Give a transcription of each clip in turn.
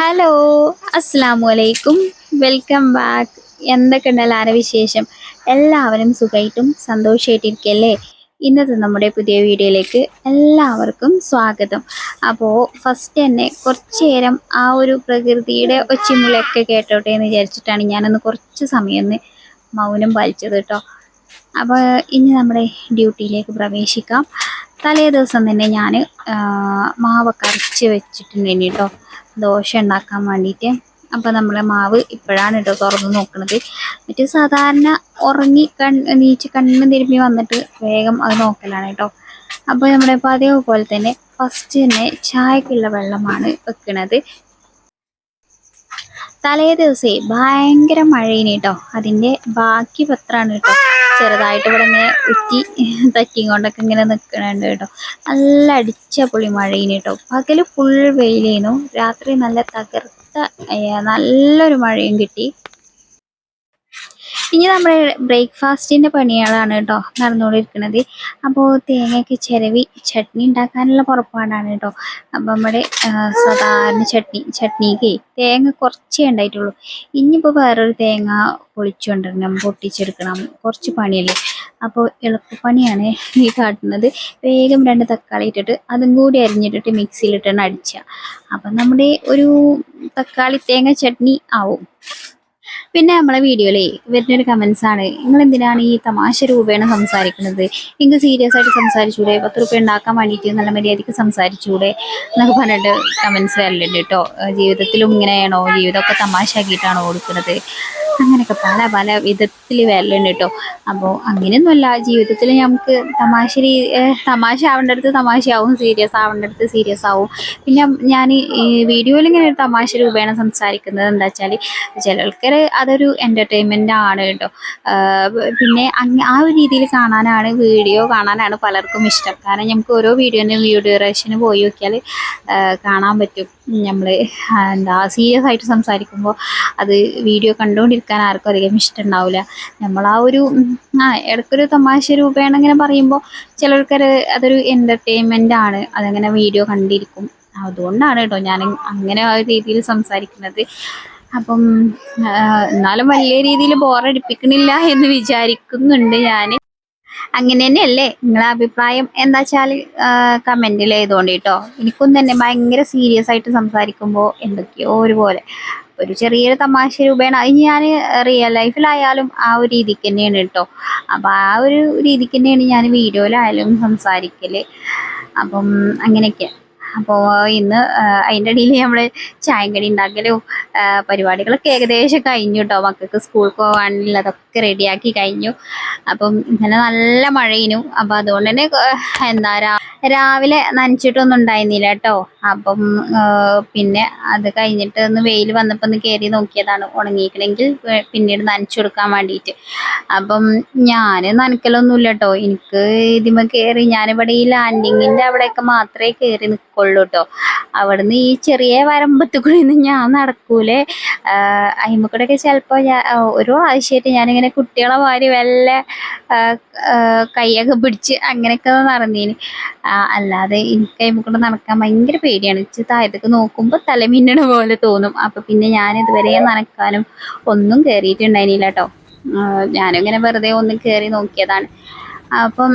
Hello അസ്സാം വലൈക്കും welcome back. എന്തൊക്കെയുണ്ട് എല്ലാവരുടെ വിശേഷം? എല്ലാവരും സുഖമായിട്ടും സന്തോഷമായിട്ടിരിക്കല്ലേ ഇന്നത്തെ നമ്മുടെ പുതിയ വീഡിയോയിലേക്ക് എല്ലാവർക്കും സ്വാഗതം. അപ്പോൾ ഫസ്റ്റ് തന്നെ കുറച്ച് നേരം ആ ഒരു പ്രകൃതിയുടെ ഒച്ചിമുളയൊക്കെ കേട്ടോട്ടെ എന്ന് വിചാരിച്ചിട്ടാണ് ഞാനൊന്ന് കുറച്ച് സമയം ഒന്ന് മൗനം പാലിച്ചത് കേട്ടോ. അപ്പോൾ ഇനി നമ്മുടെ ഡ്യൂട്ടിയിലേക്ക് പ്രവേശിക്കാം. തലേ ദിവസം തന്നെ ഞാൻ മാവൊക്കെ അരച്ച് വെച്ചിട്ടുണ്ടായിരുന്നു കേട്ടോ ദോശ ഉണ്ടാക്കാൻ വേണ്ടിയിട്ട്. അപ്പോൾ നമ്മളെ മാവ് ഇപ്പോഴാണ് കേട്ടോ തുറന്ന് നോക്കുന്നത് മറ്റേ സാധാരണ ഉറങ്ങി കൺ നീച്ച് കണ്ണ് തിരുമ്പി വന്നിട്ട് വേഗം അത് നോക്കലാണ് കേട്ടോ അപ്പോൾ നമ്മുടെ പതിവ് തന്നെ ഫസ്റ്റ് തന്നെ ചായക്കുള്ള വെള്ളമാണ് വെക്കുന്നത് തലേ ദിവസേ ഭയങ്കര മഴയിന് കേട്ടോ അതിന്റെ ബാക്കി പത്രമാണ് കേട്ടോ ചെറുതായിട്ട് ഇവിടെ ഇങ്ങനെ ഉറ്റി തറ്റിയും കൊണ്ടൊക്കെ ഇങ്ങനെ നിൽക്കണുണ്ട് കേട്ടോ. നല്ല അടിച്ച പൊളി മഴയിന് കേട്ടോ. പകൽ ഫുൾ വെയിലേനു. രാത്രി നല്ല തകർത്ത നല്ലൊരു മഴയും കിട്ടി. ഇനി നമ്മുടെ ബ്രേക്ക്ഫാസ്റ്റിന്റെ പണികളാണ് കേട്ടോ നടന്നുകൊണ്ടിരിക്കുന്നത്. അപ്പോൾ തേങ്ങയൊക്കെ ചിരവി ചട്നി ഉണ്ടാക്കാനുള്ള പുറപ്പാടാണ് കേട്ടോ. അപ്പം നമ്മുടെ സാധാരണ ചട്നി ചട്നിക്ക് തേങ്ങ കുറച്ചേ ഉണ്ടായിട്ടുള്ളൂ. ഇനിയിപ്പോൾ വേറൊരു തേങ്ങ പൊളിച്ചുകൊണ്ടിരണം പൊട്ടിച്ചെടുക്കണം. കുറച്ച് പണിയല്ലേ? അപ്പോൾ എളുപ്പപ്പണിയാണ് ഈ കാട്ടുന്നത്. വേഗം രണ്ട് തക്കാളി ഇട്ടിട്ട് അതും കൂടി അരിഞ്ഞിട്ടിട്ട് മിക്സിയിലിട്ടാണ് അടിക്കുക അപ്പം നമ്മുടെ ഒരു തക്കാളി തേങ്ങ ചട്നി ആവും. പിന്നെ നമ്മളെ വീഡിയോയിലേ വരുന്നൊരു കമൻസ് ആണ്. നിങ്ങൾ എന്തിനാണ് ഈ തമാശ രൂപേണ സംസാരിക്കുന്നത്? നിങ്ങൾക്ക് സീരിയസ് ആയിട്ട് സംസാരിച്ചൂടെ? പത്ത് രൂപ ഉണ്ടാക്കാൻ വേണ്ടിയിട്ട് നല്ല മര്യാദയ്ക്ക് സംസാരിച്ചൂടെ? എന്നൊക്കെ പറഞ്ഞിട്ട് കമൻസ് വരലുണ്ട് കേട്ടോ. ജീവിതത്തിലും ഇങ്ങനെയാണോ? ജീവിതമൊക്കെ തമാശ ആക്കിയിട്ടാണോ കൊടുക്കുന്നത്? അങ്ങനെയൊക്കെ പല പല വിധത്തിൽ വരലുണ്ട് കേട്ടോ. അപ്പോൾ അങ്ങനെയൊന്നുമല്ല ജീവിതത്തിൽ നമുക്ക് തമാശ തമാശ ആവേണ്ടടുത്ത് തമാശയാവും സീരിയസ് ആവേണ്ടടുത്ത് സീരിയസ് ആവും. പിന്നെ ഞാൻ ഈ വീഡിയോയിൽ ഇങ്ങനെ ഒരു തമാശ രൂപേണ സംസാരിക്കുന്നത് എന്താ വെച്ചാൽ ചിലർക്ക് അതൊരു എന്റർടൈൻമെന്റ് ആണ് കേട്ടോ. പിന്നെ ആ ഒരു രീതിയിൽ കാണാനാണ് വീഡിയോ കാണാനാണ് പലർക്കും ഇഷ്ടം. കാരണം നമുക്ക് ഓരോ വീഡിയോന്റെ വീഡിയോ ഡ്യൂറേഷന് പോയി നോക്കിയാൽ കാണാൻ പറ്റും. നമ്മൾ എന്താ സീരിയസ് ആയിട്ട് സംസാരിക്കുമ്പോൾ അത് വീഡിയോ കണ്ടുകൊണ്ടിരിക്കാൻ ആർക്കും അധികം ഇഷ്ടമുണ്ടാവില്ല നമ്മൾ ആ ഒരു ആ ഇടയ്ക്കൊരു തമാശ രൂപേണ ഇങ്ങനെ പറയുമ്പോൾ ചിലർക്കത് അതൊരു എന്റർടൈൻമെന്റ് ആണ്. അതങ്ങനെ വീഡിയോ കണ്ടിരിക്കും. അതുകൊണ്ടാണ് കേട്ടോ ഞാൻ അങ്ങനെ ആ രീതിയിൽ സംസാരിക്കുന്നത്. അപ്പം എന്നാലും വലിയ രീതിയിൽ ബോറടിപ്പിക്കണില്ല എന്ന് വിചാരിക്കുന്നുണ്ട് ഞാൻ അങ്ങനെ തന്നെയല്ലേ? നിങ്ങളെ അഭിപ്രായം എന്താ വെച്ചാൽ കമന്റിൽ എഴുതുകൊണ്ട് കേട്ടോ എനിക്കും തന്നെ ഭയങ്കര സീരിയസ് ആയിട്ട് സംസാരിക്കുമ്പോൾ എന്തൊക്കെയോ ഒരുപോലെ. ഒരു ചെറിയൊരു തമാശ രൂപേണ. അത് ഞാൻ റിയൽ ലൈഫിലായാലും ആ ഒരു രീതിക്ക് തന്നെയാണ് കേട്ടോ അപ്പം ആ ഒരു രീതിക്ക് തന്നെയാണ് ഞാൻ വീഡിയോയിലായാലും സംസാരിക്കൽ. അപ്പം അങ്ങനെയൊക്കെ. അപ്പോൾ ഇന്ന് അതിന്റെ ഇടയിൽ നമ്മൾ ചായം കടി ഉണ്ടാക്കലും പരിപാടികളൊക്കെ ഏകദേശം കഴിഞ്ഞു കേട്ടോ മക്കൾക്ക് സ്കൂളിൽ പോകാനുള്ളതൊക്കെ റെഡിയാക്കി കഴിഞ്ഞു. അപ്പം ഇന്നലെ നല്ല മഴയിനു. അപ്പം അതുകൊണ്ട് തന്നെ എന്താ രാവിലെ നനച്ചിട്ടൊന്നും ഉണ്ടായിരുന്നില്ല കേട്ടോ. അപ്പം പിന്നെ അത് കഴിഞ്ഞിട്ട് ഒന്ന് വെയിൽ വന്നപ്പോൾ ഒന്ന് കയറി നോക്കിയതാണ് ഉണങ്ങിക്കണമെങ്കിൽ പിന്നീട് നനച്ചു കൊടുക്കാൻ വേണ്ടിയിട്ട്. അപ്പം ഞാൻ നനക്കലൊന്നുമില്ല കേട്ടോ. എനിക്ക് ഇതിമ കയറി ഞാനിവിടെ ഈ ലാൻഡിങ്ങിന്റെ അവിടെയൊക്കെ മാത്രമേ കയറി നിൽക്കുള്ളൂ കേട്ടോ. നിന്ന് ഈ ചെറിയ വരമ്പത്തുകൂടി നിന്ന് ഞാൻ നടക്കൂലേ. അയിമക്കൂടെയൊക്കെ ചിലപ്പോൾ ഒരു പ്രാവശ്യമായിട്ട് ഞാനിങ്ങനെ കുട്ടികളെ വാരി വല്ല കൈയൊക്കെ പിടിച്ച് അങ്ങനെയൊക്കെ നടന്നീന്. അല്ലാതെ എനിക്ക് അയിമക്കൂടെ നടക്കാൻ ഭയങ്കര പേടിയാണ്. ഇച്ചിരി താഴത്തേക്ക് നോക്കുമ്പോൾ തലമിന്നണ പോലെ തോന്നും. അപ്പം പിന്നെ ഞാൻ ഇതുവരെ നടക്കാനും ഒന്നും കയറിയിട്ടുണ്ടായിരുന്നില്ല കേട്ടോ ഞാനിങ്ങനെ വെറുതെ ഒന്ന് കയറി നോക്കിയതാണ്. അപ്പം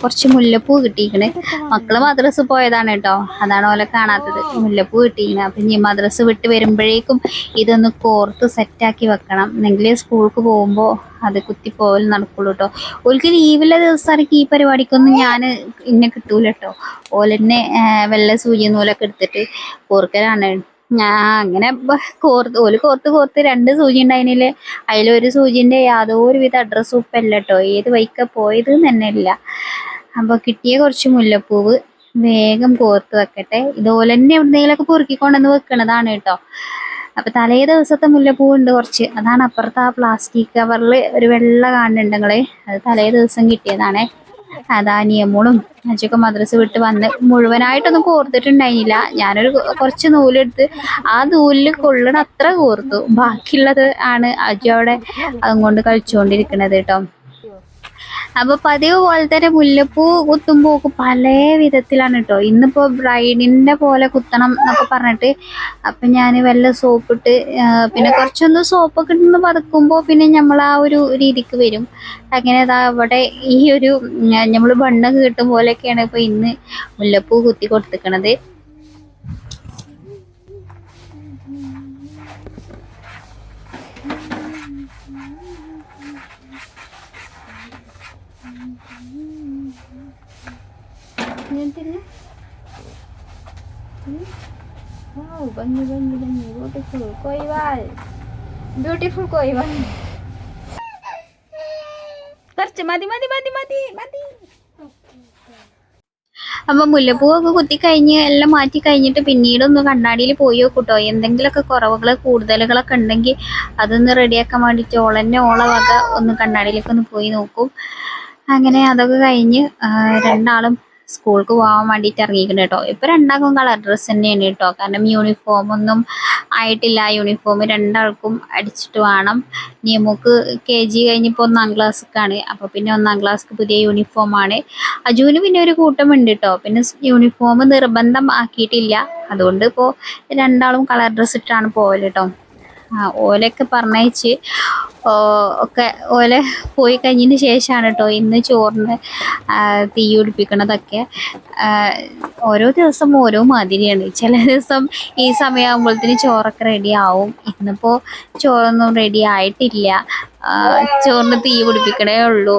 കുറച്ച് മുല്ലപ്പൂ കിട്ടിയിരിക്കണ്. മക്കൾ മദ്രസ് പോയതാണ് കേട്ടോ. അതാണ് ഓലെ കാണാത്തത്. മുല്ലപ്പൂ കിട്ടിയിരിക്കണ്. അപ്പം ഇനി മദ്രസ് വിട്ട് വരുമ്പോഴേക്കും ഇതൊന്ന് കോർത്ത് സെറ്റാക്കി വെക്കണം. എന്നെങ്കിലേ സ്കൂൾക്ക് പോകുമ്പോൾ അത് കുത്തിപ്പോവൽ നടക്കുള്ളൂ കേട്ടോ ഓൽക്ക് ലീവിലെ ദിവസമാണെങ്കിൽ ഈ പരിപാടിക്കൊന്നും ഞാൻ ഇന്നെ കിട്ടൂല കേട്ടോ ഓലെന്നെ വെള്ള സൂചി നൂലൊക്കെ എടുത്തിട്ട് കോർക്കലാണ്. ഞാൻ അങ്ങനെ കോർത്ത് ഓൽ കോർത്ത് കോർത്ത് രണ്ട് സൂചി ഉണ്ടായിരുന്നില്ല അതിലൊരു സൂചിന്റെ യാതൊരുവിധ അഡ്രസ്സും ഇപ്പം ഇല്ല കേട്ടോ ഏത് വൈക്ക പോയത് തന്നെ ഇല്ല. അപ്പോൾ കിട്ടിയ കുറച്ച് മുല്ലപ്പൂവ് വേഗം കോർത്ത് വെക്കട്ടെ. ഇതുപോലെ തന്നെ എവിടെയെങ്കിലൊക്കെ പൊറുക്കിക്കൊണ്ടെന്ന് വെക്കണതാണ് കേട്ടോ അപ്പൊ തലേ ദിവസത്തെ മുല്ലപ്പൂ ഉണ്ട് കുറച്ച്. അതാണ് അപ്പുറത്ത് ആ പ്ലാസ്റ്റിക് കവറിൽ ഒരു വെള്ള കാണുന്നുണ്ട് നിങ്ങൾ അത് തലേ ദിവസം കിട്ടിയതാണേ. അതാ നിയമോളും അച്ഛയൊക്കെ മദ്രസ വിട്ട് വന്ന് മുഴുവനായിട്ടൊന്നും കോർത്തിട്ടുണ്ടായിരുന്നില്ല. ഞാനൊരു കുറച്ച് നൂലെടുത്ത് ആ നൂലിൽ കൊള്ളണ അത്ര കോർത്തു. ബാക്കിയുള്ളത് ആണ് അജു അവിടെ അതും കൊണ്ട് കളിച്ചുകൊണ്ടിരിക്കണത് കേട്ടോ അപ്പൊ പതിവ് പോലെ തന്നെ മുല്ലപ്പൂ കുത്തുമ്പോ പല വിധത്തിലാണ് കേട്ടോ ഇന്നിപ്പോ ബ്രൈഡിന്റെ പോലെ കുത്തണം എന്നൊക്കെ പറഞ്ഞിട്ട് അപ്പൊ ഞാൻ വല്ല സോപ്പിട്ട് പിന്നെ കുറച്ചൊന്ന് സോപ്പൊക്കെ ഇട്ടൊന്ന് പതുക്കുമ്പോ പിന്നെ നമ്മൾ ആ ഒരു രീതിക്ക് വരും. അങ്ങനെ അതാ അവിടെ ഈ ഒരു നമ്മൾ ബണ്ണൊക്കെ കിട്ടും പോലെയൊക്കെയാണ് ഇപ്പൊ ഇന്ന് മുല്ലപ്പൂ കുത്തി കൊടുത്തിക്കണത്. ഭംഗി ഭംഗി ഭംഗി ബ്യൂട്ടിഫുൾ കൊയ്വാൽ ബ്യൂട്ടിഫുൾ കൊയ്വാൽ കുറച്ച് മതി മതി മതി മതി മതി. അപ്പൊ മുല്ലപ്പൂവൊക്കെ കുത്തി കഴിഞ്ഞ് എല്ലാം മാറ്റി കഴിഞ്ഞിട്ട് പിന്നീട് ഒന്ന് കണ്ണാടിയിൽ പോയി നോക്കൂട്ടോ എന്തെങ്കിലുമൊക്കെ കുറവുകൾ കൂടുതലുകളൊക്കെ ഉണ്ടെങ്കിൽ അതൊന്ന് റെഡിയാക്കാൻ വേണ്ടിയിട്ട് ഓളന്നെ ഓള ഒന്ന് കണ്ണാടിയിലേക്ക് ഒന്ന് പോയി നോക്കും. അങ്ങനെ അതൊക്കെ കഴിഞ്ഞ് രണ്ടാളും സ്കൂൾക്ക് പോകാൻ വേണ്ടിയിട്ട് ഇറങ്ങിയിട്ടുണ്ട് കേട്ടോ. ഇപ്പം രണ്ടാൾക്കും കളർ ഡ്രസ്സ് തന്നെയാണ് കേട്ടോ. കാരണം യൂണിഫോം ഒന്നും ആയിട്ടില്ല. യൂണിഫോം രണ്ടാൾക്കും അടിച്ചിട്ട് വേണം. നിയമക്ക് കെ ജി കഴിഞ്ഞപ്പോൾ ഒന്നാം ക്ലാസ്സൊക്കെയാണ് അപ്പോൾ പിന്നെ ഒന്നാം ക്ലാസ്ക്ക് പുതിയ യൂണിഫോമാണ് അജുവിന് പിന്നെ ഒരു കൂട്ടമുണ്ട് കേട്ടോ. പിന്നെ യൂണിഫോം നിർബന്ധം ആക്കിയിട്ടില്ല. അതുകൊണ്ട് ഇപ്പോൾ രണ്ടാളും കളർ ഡ്രസ്സ് ഇട്ടാണ് പോകൽ കേട്ടോ. ആ ഓലൊക്കെ പറഞ്ഞയച്ച് ഒക്കെ ഓലെ പോയി കഴിഞ്ഞതിന് ശേഷമാണ് കേട്ടോ ഇന്ന് ചോറിന് ആ, തീ പിടിപ്പിക്കണതൊക്കെ ഓരോ ദിവസം ഓരോ മാതിരിയാണ്. ചില ദിവസം ഈ സമയമാകുമ്പോഴത്തേന് ചോറൊക്കെ റെഡി ആവും. ഇന്നിപ്പോൾ ചോറൊന്നും റെഡി ആയിട്ടില്ല. ചോറിന് തീ പിടിപ്പിക്കണേ ഉള്ളൂ.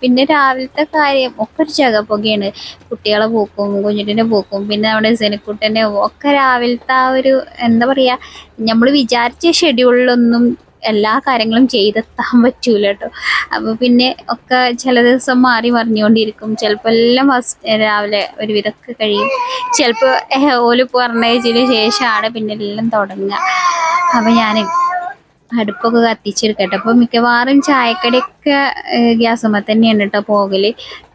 പിന്നെ രാവിലത്തെ കാര്യം ഒക്കെ ഒരു ചകപ്പൊക്കെയാണ് കുട്ടികളെ പോക്കും കുഞ്ഞിട്ടിന്റെ പോക്കും പിന്നെ നമ്മുടെ സെനക്കുട്ടന്റെ ഒക്കെ രാവിലത്തെ ആ ഒരു എന്താ പറയുക നമ്മൾ വിചാരിച്ച ഷെഡ്യൂളിലൊന്നും എല്ലാ കാര്യങ്ങളും ചെയ്തെത്താൻ പറ്റൂല കേട്ടോ അപ്പോൾ പിന്നെ ഒക്കെ ചില ദിവസം മാറി മറിഞ്ഞുകൊണ്ടിരിക്കും ചിലപ്പോൾ എല്ലാം ഫസ്റ്റ് രാവിലെ ഒരു വിധമൊക്കെ കഴിയും ചിലപ്പോൾ ഓൽ പറഞ്ഞതിന് ശേഷമാണ് പിന്നെ എല്ലാം തുടങ്ങുക അപ്പോൾ ഞാൻ അടുപ്പൊക്കെ കത്തിച്ചെടുക്കട്ടെ. അപ്പോൾ മിക്കവാറും ചായക്കടയൊക്കെ ഗ്യാസുമ്മ തന്നെയാണ് കേട്ടോ പോകൽ.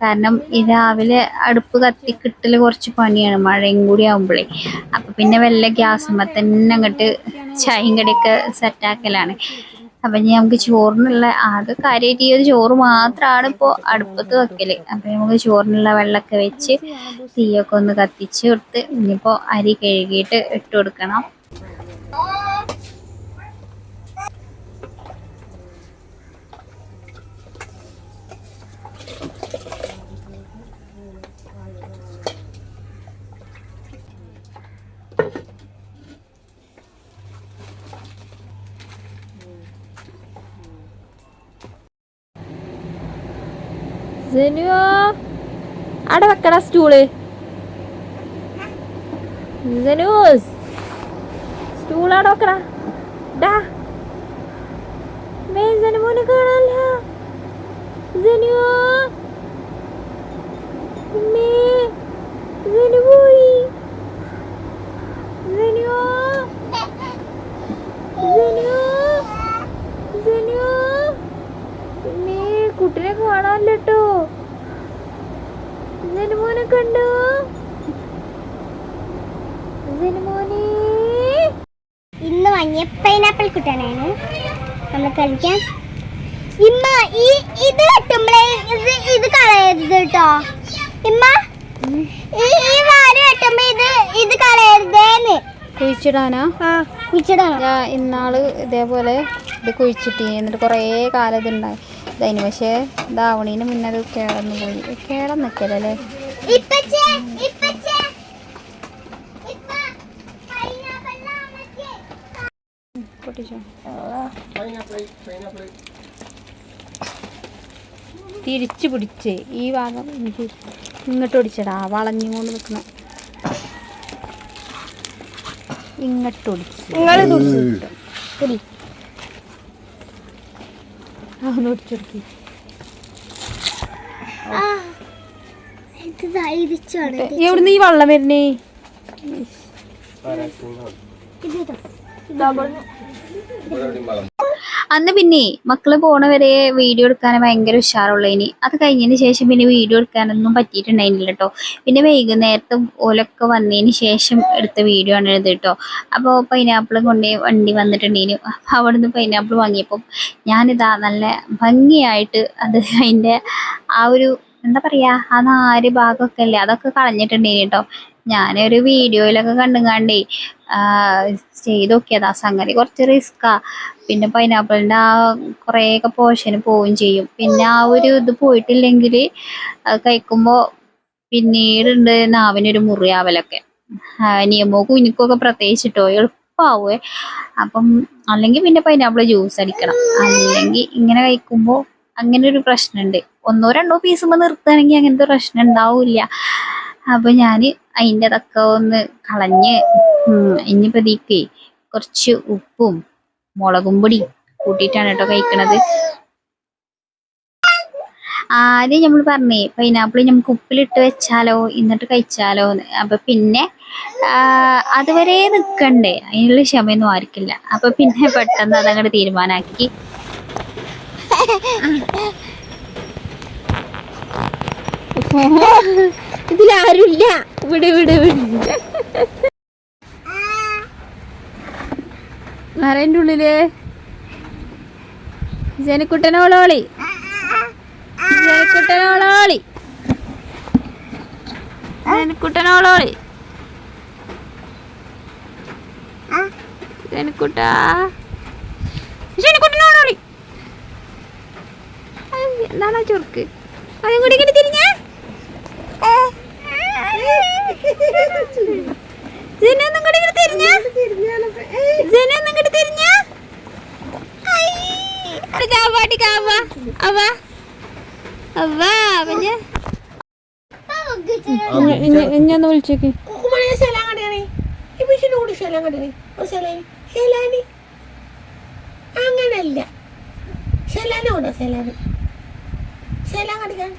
കാരണം രാവിലെ അടുപ്പ് കത്തി കിട്ടൽ കുറച്ച് പണിയാണ് മഴയും കൂടി ആകുമ്പോഴേ അപ്പോൾ പിന്നെ വല്ല ഗ്യാസുമ്മ തന്നെ അങ്ങോട്ട് ചായയും കടയൊക്കെ സെറ്റാക്കലാണ് അപ്പം ഇനി നമുക്ക് ചോറിനുള്ള ആകെ കാര്യമായിട്ട് ഈ ഒരു ചോറ് മാത്രമാണ് ഇപ്പോൾ അടുപ്പത്ത് വെക്കൽ. അപ്പം നമുക്ക് ചോറിനുള്ള വെള്ളമൊക്കെ വെച്ച് തീയൊക്കെ ഒന്ന് കത്തിച്ച് കൊടുത്ത് ഇനിയിപ്പോൾ അരി കഴുകിയിട്ട് ഇട്ട് കൊടുക്കണം. ജനുവോ. അവിടെ വെക്കട സ്റ്റൂൾ. ജനൂസ് സ്റ്റൂൾ അവിടെ വെക്കട. ഡാ. ജനുമോനെ കാണാല്ല ജനുവോ ജനുവോ പിന്നെ കുട്ടിനെ കാണാനില്ലട്ടോ. ജനുമോനെ കണ്ടോ? ജനുമോനെ ഇന്ന് വാങ്ങിയ പൈനാപ്പിൾ കുട്ടനാണ് നമ്മൾ കഴിക്കാം ഇമ്മ ഈ ഇത് വെട്ടുമ്പളേ ഇത് ഇത് കളയരുത് കേട്ടോ. ഇമ്മ ഈ ഈ വാര് വെട്ടുമ്പോ ഇത് ഇത് കളയരുതേന്ന്. കുഴിച്ചിടാനാ? കുഴിച്ചിടാനാ? ഇന്നാൾ ഇതേപോലെ ഇത് കുഴിച്ചിട്ട്. എന്നിട്ട് കുറേ കാലം ഇതുണ്ടായി. ഇതതിന് പക്ഷേ ഇതാവണീന് മുന്നേ അത് കേടന്ന് പോയി. കേടം നിൽക്കലല്ലേ ഇപ്പച്ചേ ഇപ്പച്ചേ. ഇപ്പ പൈനാപ്പിൾ പൊട്ടിച്ചോ. തിരിച്ചു പിടിച്ച്. ഈ ഭാഗം എനിക്ക് ഇങ്ങോട്ട് ഒടിച്ചടാ വളഞ്ഞുകൊണ്ട് നിൽക്കണ ഇങ്ങോട്ട് ഒടിച്ച് പൊടി അതൊന്ന് ഒടിച്ചെടുക്കി എവിടുന്ന് ഈ വെള്ളം വരുന്നേ? ഇതാ. അന്ന് പിന്നെ മക്കൾ പോണ വരെ വീഡിയോ എടുക്കാൻ ഭയങ്കര ഉഷാറുള്ള ഇനി. അത് കഴിഞ്ഞതിന് ശേഷം പിന്നെ വീഡിയോ എടുക്കാനൊന്നും പറ്റിയിട്ടുണ്ടായിരുന്നില്ല കേട്ടോ പിന്നെ വൈകുന്നേരത്തെ ഓലൊക്കെ വന്നതിന് ശേഷം എടുത്ത വീഡിയോ ആണ് ഇത് കേട്ടോ അപ്പോൾ പൈനാപ്പിൾ കൊണ്ട് വണ്ടി വന്നിട്ടുണ്ടേനു. അപ്പോൾ അവിടുന്ന് പൈനാപ്പിൾ വാങ്ങിയപ്പം ഞാനിതാ നല്ല ഭംഗിയായിട്ട് അത് അതിന്റെ ആ ഒരു എന്താ പറയാ ആ നാല് ഭാഗമൊക്കെ അല്ലേ അതൊക്കെ കളഞ്ഞിട്ടുണ്ടേനു കേട്ടോ ഞാനൊരു വീഡിയോയിലൊക്കെ കണ്ടുങ്ങാണ്ടേ ചെയ്ത് നോക്കിയതാ സംഗതി കുറച്ച് റിസ്ക്കാ പിന്നെ പൈനാപ്പിളിന്റെ ആ കുറേയൊക്കെ പോർഷന് പോവുകയും ചെയ്യും. പിന്നെ ആ ഒരു ഇത് പോയിട്ടില്ലെങ്കിൽ കഴിക്കുമ്പോൾ പിന്നീടുണ്ട് നാവിനൊരു മുറിയാവലൊക്കെ. നിയമോ കുഞ്ഞിക്കൊക്കെ പ്രത്യേകിച്ചിട്ടോ എളുപ്പമാവേ അപ്പം അല്ലെങ്കിൽ പിന്നെ പൈനാപ്പിൾ ജ്യൂസ് അടിക്കണം. അല്ലെങ്കിൽ ഇങ്ങനെ കഴിക്കുമ്പോൾ അങ്ങനെ ഒരു പ്രശ്നമുണ്ട് ഒന്നോ രണ്ടോ പീസുമ്പോൾ നിർത്തുകയാണെങ്കിൽ അങ്ങനത്തെ പ്രശ്നം ഉണ്ടാവില്ല. അപ്പൊ ഞാൻ അതിന്റെ അതൊക്കെ ഒന്ന് കളഞ്ഞ് ഇനിയിപ്പോ ഇതിക്ക് കുറച്ച് ഉപ്പും മുളകും പൊടി കൂട്ടിയിട്ടാണ് കേട്ടോ കഴിക്കണത്. ആദ്യം നമ്മൾ പറഞ്ഞേ പൈനാപ്പിൾ നമുക്ക് ഉപ്പിലിട്ട് വെച്ചാലോ എന്നിട്ട് കഴിച്ചാലോ അപ്പൊ പിന്നെ അതുവരെ നിൽക്കണ്ടേ അതിനുള്ള ക്ഷമയൊന്നും ആയിരിക്കില്ല അപ്പൊ പിന്നെ പെട്ടെന്ന് അതങ്ങോട്ട് തീരുമാനാക്കി. ഇതിലാരുമില്ല ഇവിടെ ഇവിടെ ഇവിടെ. ആരതിന്റെ ഉള്ളിൽ? ജനക്കുട്ടനോളോളി ജനക്കുട്ടനോളോളി ജനക്കുട്ടനോളോളി ജനക്കുട്ടാ ജനക്കുട്ടനോളോളി എന്താണ് ആ ചുർക്ക് അതും കൂടി ഇങ്ങനെ തിരിഞ്ഞേ? ശലാനി ശലാനി. അങ്ങനല്ല. ശലാന? കൊണ്ടോ ശലാന് ശലാൻ കടിക്കാൻ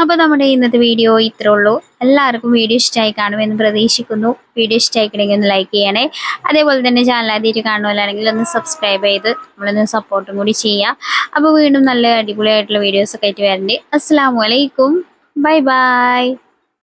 അപ്പോൾ നമ്മുടെ ഇന്നത്തെ വീഡിയോ ഇത്രേ ഉള്ളൂ. എല്ലാവർക്കും വീഡിയോ ഇഷ്ടമായി കാണുമെന്ന് പ്രതീക്ഷിക്കുന്നു. വീഡിയോ ഇഷ്ടമായിക്കണമെങ്കിൽ ഒന്ന് ലൈക്ക് ചെയ്യണേ. അതേപോലെ തന്നെ ചാനൽ ആദ്യമായിട്ട് കാണുമല്ലാണെങ്കിൽ ഒന്ന് സബ്സ്ക്രൈബ് ചെയ്ത് നമ്മളൊന്ന് സപ്പോർട്ടും കൂടി ചെയ്യാം. അപ്പോൾ വീണ്ടും നല്ല അടിപൊളിയായിട്ടുള്ള വീഡിയോസൊക്കെ ആയിട്ട് വരണ്ട്. അസ്സാം വലൈക്കും ബൈ ബൈ